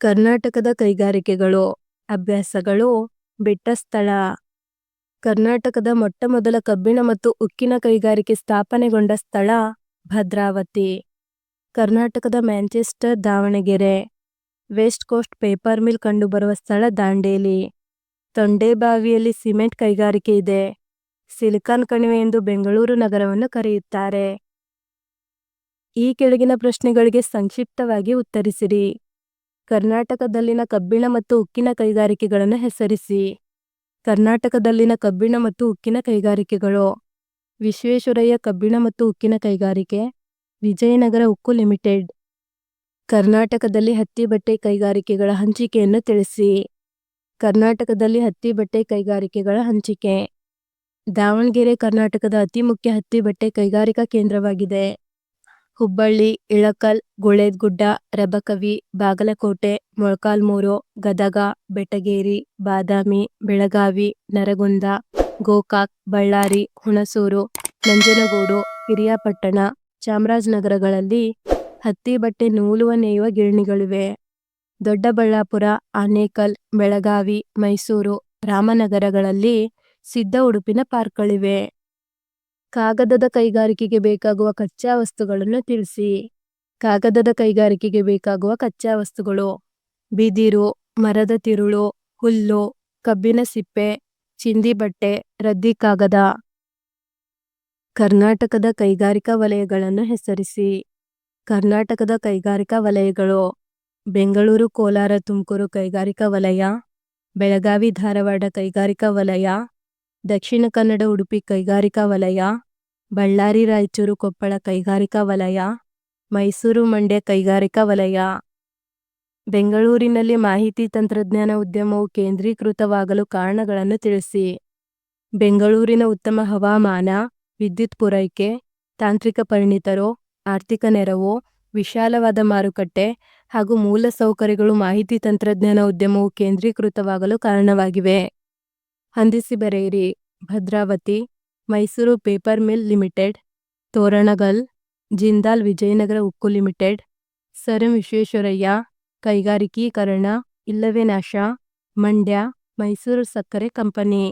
ಕರ್ನಾಟಕದ ಕೈಗಾರಿಕೆಗಳು, ಅಭ್ಯಾಸಗಳು, ಬಿಟ್ಟ ಸ್ಥಳ. ಕರ್ನಾಟಕದ ಮೊಟ್ಟಮೊದಲ ಕಬ್ಬಿಣ ಮತ್ತು ಉಕ್ಕಿನ ಕೈಗಾರಿಕೆ ಸ್ಥಾಪನೆಗೊಂಡ ಸ್ಥಳ ಭದ್ರಾವತಿ. ಕರ್ನಾಟಕದ Manchester Davanagere. West coast paper mill ಕಂಡುಬರುವ ಸ್ಥಳ ದಾಂಡೇಲಿ. ತೊಂಡೇಬಾವಿಯಲ್ಲಿ ಸಿಮೆಂಟ್ ಕೈಗಾರಿಕೆ ಇದೆ. ಸಿಲಿಕಾನ್ ಕಣಿವೆ ಎಂದು ಬೆಂಗಳೂರು ನಗರವನ್ನು ಕರೆಯುತ್ತಾರೆ. ಈ ಕೆಳಗಿನ ಪ್ರಶ್ನೆಗಳಿಗೆ ಸಂಕ್ಷಿಪ್ತವಾಗಿ ಉತ್ತರಿಸಿರಿ. ಕರ್ನಾಟಕದಲ್ಲಿನ ಕಬ್ಬಿಣ ಮತ್ತು ಉಕ್ಕಿನ ಕೈಗಾರಿಕೆಗಳನ್ನು ಹೆಸರಿಸಿ. ಕರ್ನಾಟಕದಲ್ಲಿನ ಕಬ್ಬಿಣ ಮತ್ತು ಉಕ್ಕಿನ ಕೈಗಾರಿಕೆಗಳು. ವಿಶ್ವೇಶ್ವರಯ್ಯ ಕಬ್ಬಿಣ ಮತ್ತು ಉಕ್ಕಿನ ಕೈಗಾರಿಕೆ. ವಿಜಯನಗರ ಉಕ್ಕು ಲಿಮಿಟೆಡ್. ಕರ್ನಾಟಕದಲ್ಲಿ ಹತ್ತಿ ಬಟ್ಟೆ ಕೈಗಾರಿಕೆಗಳ ಹಂಚಿಕೆಯನ್ನು ತಿಳಿಸಿ. ಕರ್ನಾಟಕದಲ್ಲಿ ಹತ್ತಿ ಬಟ್ಟೆ ಕೈಗಾರಿಕೆಗಳ ಹಂಚಿಕೆ. ದಾವಣಗೆರೆ ಕರ್ನಾಟಕದ ಅತಿ ಮುಖ್ಯ ಹತ್ತಿ ಬಟ್ಟೆ ಕೈಗಾರಿಕಾ ಕೇಂದ್ರವಾಗಿದೆ. ಹುಬ್ಬಳ್ಳಿ, ಇಳಕಲ್, ಗುಳೇದ್ಗುಡ್ಡ, ರಬಕವಿ, ಬಾಗಲಕೋಟೆ, ಮೊಳಕಾಲ್ಮೂರು, ಗದಗ, ಬೆಟಗೇರಿ, ಬಾದಾಮಿ, ಬೆಳಗಾವಿ, ನರಗುಂದ, ಗೋಕಾಕ್, ಬಳ್ಳಾರಿ, ಹುಣಸೂರು, ನಂಜನಗೂಡು, ಹಿರಿಯಾಪಟ್ಟಣ, ಚಾಮರಾಜನಗರಗಳಲ್ಲಿ ಹತ್ತಿ ಬಟ್ಟೆ ನೂಲುವ ನೇಯುವ ಗಿರಣಿಗಳಿವೆ. ದೊಡ್ಡಬಳ್ಳಾಪುರ, ಆನೇಕಲ್, ಬೆಳಗಾವಿ, ಮೈಸೂರು, ರಾಮನಗರಗಳಲ್ಲಿ ಸಿದ್ಧ ಉಡುಪಿನ ಪಾರ್ಕ್ಗಳಿವೆ. ಕಾಗದದ ಕೈಗಾರಿಕೆಗೆ ಬೇಕಾಗುವ ಕಚ್ಚಾ ವಸ್ತುಗಳನ್ನು ತಿಳಿಸಿ. ಕಾಗದದ ಕೈಗಾರಿಕೆಗೆ ಬೇಕಾಗುವ ಕಚ್ಚಾ ವಸ್ತುಗಳು ಬಿದಿರು, ಮರದ ತಿರುಳು, ಹುಲ್ಲು, ಕಬ್ಬಿನ ಸಿಪ್ಪೆ, ಚಿಂದಿ ಬಟ್ಟೆ, ರದ್ದಿ ಕಾಗದ. ಕರ್ನಾಟಕದ ಕೈಗಾರಿಕಾ ವಲಯಗಳನ್ನು ಹೆಸರಿಸಿ. ಕರ್ನಾಟಕದ ಕೈಗಾರಿಕಾ ವಲಯಗಳು ಬೆಂಗಳೂರು, ಕೋಲಾರ, ತುಮಕೂರು ಕೈಗಾರಿಕಾ ವಲಯ, ಬೆಳಗಾವಿ, ಧಾರವಾಡ ಕೈಗಾರಿಕಾ ವಲಯ ದಕ್ಷಿಣ ಕನ್ನಡ ಉಡುಪಿ ಕೈಗಾರಿಕಾ ವಲಯ, ಬಳ್ಳಾರಿ ರಾಯಚೂರು ಕೊಪ್ಪಳ ಕೈಗಾರಿಕಾ ವಲಯ, ಮೈಸೂರು ಮಂಡ್ಯ ಕೈಗಾರಿಕಾ ವಲಯ. ಬೆಂಗಳೂರಿನಲ್ಲಿ ಮಾಹಿತಿ ತಂತ್ರಜ್ಞಾನ ಉದ್ಯಮವು ಕೇಂದ್ರೀಕೃತವಾಗಲು ಕಾರಣಗಳನ್ನು ತಿಳಿಸಿ. ಬೆಂಗಳೂರಿನ ಉತ್ತಮ ಹವಾಮಾನ, ವಿದ್ಯುತ್ ಪೂರೈಕೆ, ತಾಂತ್ರಿಕ ಪರಿಣಿತರು, ಆರ್ಥಿಕ ನೆರವು, ವಿಶಾಲವಾದ ಮಾರುಕಟ್ಟೆ ಹಾಗೂ ಮೂಲಸೌಕರ್ಯಗಳು ಮಾಹಿತಿ ತಂತ್ರಜ್ಞಾನ ಉದ್ಯಮವು ಕೇಂದ್ರೀಕೃತವಾಗಲು ಕಾರಣವಾಗಿವೆ. ಹೊಂದಿಸಿ ಬರೆಯಿರಿ. Bhadravati, Mysore paper mill limited, Toranagal, Jindal Vijayanagar ಉಕ್ಕು ಲಿಮಿಟೆಡ್, ಸರ್ ವಿಶ್ವೇಶ್ವರಯ್ಯ, ಕೈಗಾರಿಕೀಕರಣ, ಇಲ್ಲವೇ ನಾಶ, ಮಂಡ್ಯ, ಮೈಸೂರು ಸಕ್ಕರೆ ಕಂಪನಿ.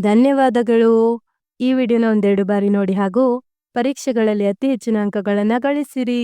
ಧನ್ಯವಾದಗಳು. ಈ ವಿಡಿಯೋನ ಒಂದೆರಡು ಬಾರಿ ನೋಡಿ ಹಾಗೂ ಪರೀಕ್ಷೆಗಳಲ್ಲಿ ಅತಿ ಹೆಚ್ಚಿನ ಅಂಕಗಳನ್ನು ಗಳಿಸಿರಿ.